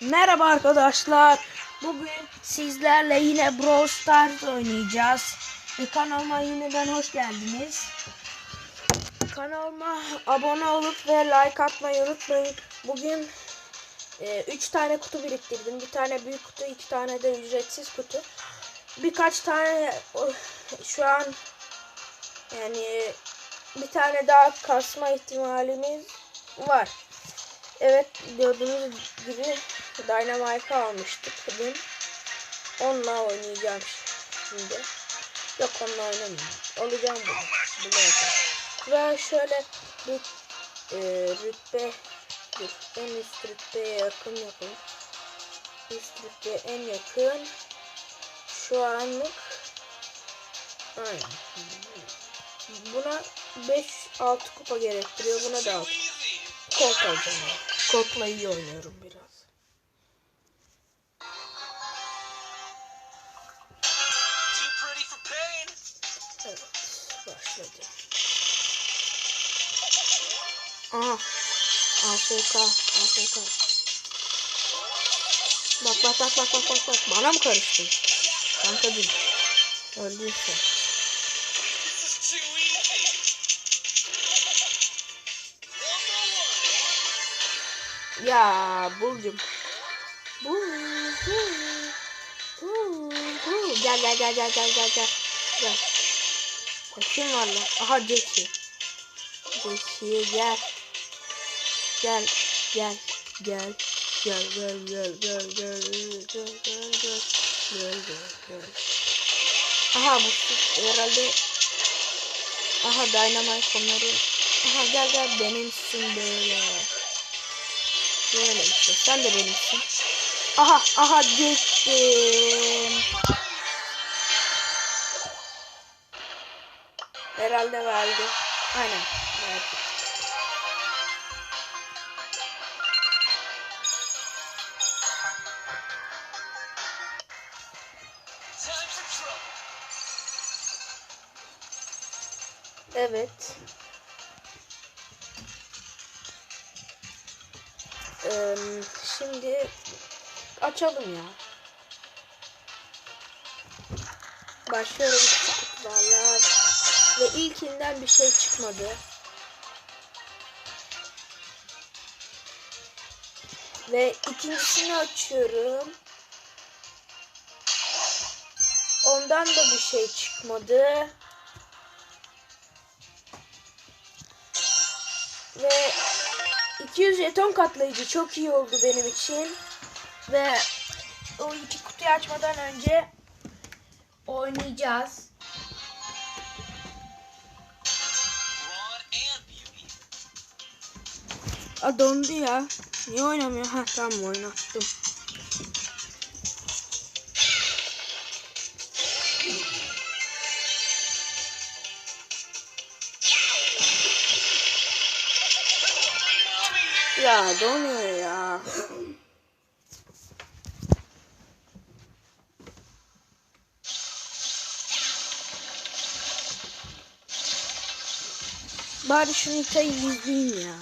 Merhaba arkadaşlar. Bugün sizlerle yine Brawl Stars oynayacağız. Ve kanalıma yeniden hoş geldiniz. Kanalıma abone olup ve like atmayı unutmayın. Bugün 3 tane kutu biriktirdim. Bir tane büyük kutu, iki tane de ücretsiz kutu. Birkaç tane şu an yani bir tane daha kasma ihtimalimiz var. Evet gördüğünüz gibi Dynamite almıştık dün. Onunla oynayacağım şimdi. Yok onunla oynamayacağım. Olacağım yapacağım. Ve şöyle bir e, rütbe dur, en üst rütbeye yakın yapın. Üst rütbeye en yakın şu anlık aynen. Buna 5-6 kupa gerektiriyor. Buna da 6. Colt alacağım. Colt'la iyi oynuyorum biraz. Aha. AFK. AFK. Bak bak bak bak bak bak bak. Bana mı karıştın? Kanka değil. Öldüyse. Ya bulcum. Bul, bul, bul, bul. Gel gel gel gel gel gel gel. Gel. Kim var lan? Aha Jesse. Jesse gel. Gel gel gel. Gel gel gel gel gel gel gel gel gel gel. Aha bu herhalde Aha Dynamite onları Aha gel gel benimsin böyle. Böyle işte. Sen de benimsin. Aha aha geçtim. Herhalde verdi. Aynen. Verdi. Evet. Ee, şimdi açalım ya. Başlıyorum kutularla ve ilkinden bir şey çıkmadı. Ve ikincisini açıyorum. Ondan da bir şey çıkmadı. Ve 200 jeton katlayıcı çok iyi oldu benim için. Ve o iki kutuyu açmadan önce oynayacağız. Ron and Beauty. A dondu ya. Niye oynamıyor? Ha tamam oynattım. Ya donuyor ya. Bari şu Nita'yı izleyeyim ya.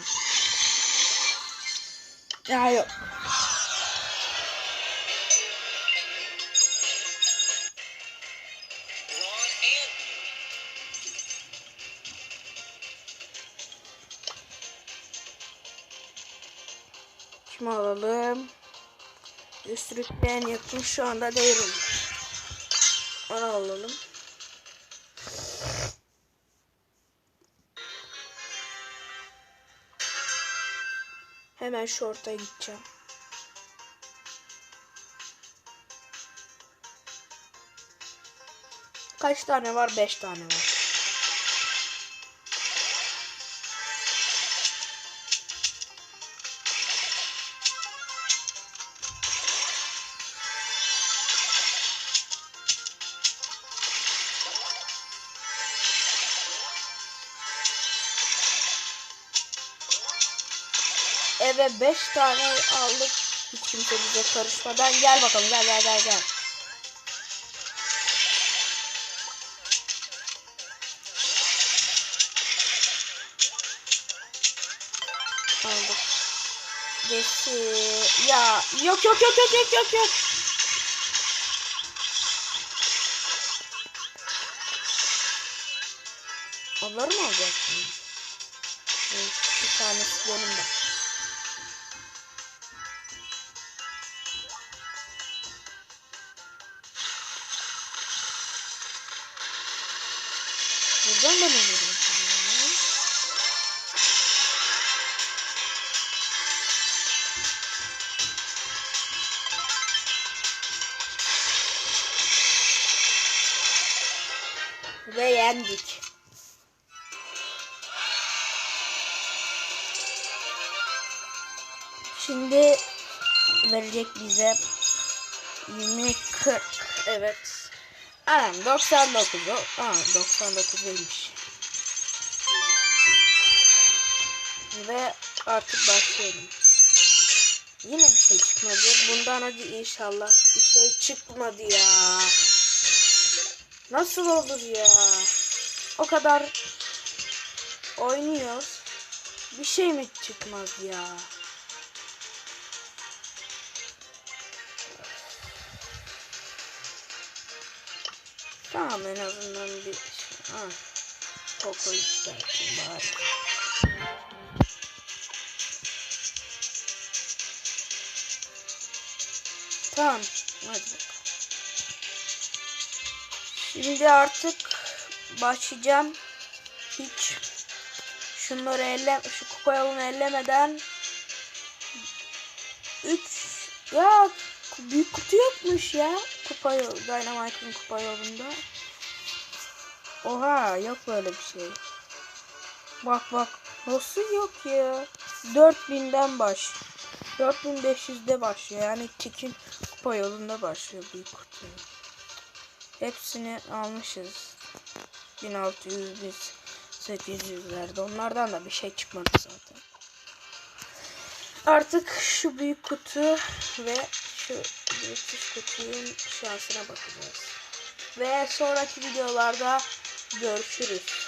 Ya yok. Kimi alalım? Üst rütben yakın şu anda değilim. Onu alalım. Hemen şorta gideceğim. Kaç tane var? 5 tane var. Eve 5 tane aldık. Hiç kimse bize karışmadan. Gel bakalım gel gel gel gel. Aldık. Desi. Ya yok yok yok yok yok yok yok. Onları mı alacaksın? Bir tanesi benim de. Buradan da mı veriyorsun? ya? Ve yendik. Şimdi verecek bize 20 40 evet. Aynen 99 o. Aa 99 değilmiş. Ve artık başlayalım. Yine bir şey çıkmadı. Bundan hadi inşallah bir şey çıkmadı ya. Nasıl olur ya? O kadar oynuyoruz. Bir şey mi çıkmaz ya? Tamam en azından bir ha. Poco yükselteyim bari. Tamam. Hadi. Şimdi artık başlayacağım. Hiç şunları elle şu kupa yolunu ellemeden 3 ya büyük kutu yokmuş ya kupa yolu Dynamite'ın kupa yolunda. Oha yok böyle bir şey. Bak bak nasıl yok ya. 4000'den baş. 4500'de başlıyor. Yani Tik'in kupa yolunda başlıyor büyük kutu. Hepsini almışız. 1600 biz 800'lerde. Onlardan da bir şey çıkmadı zaten. Artık şu büyük kutu ve şu büyük kutunun şansına bakacağız. Ve sonraki videolarda görüşürüz.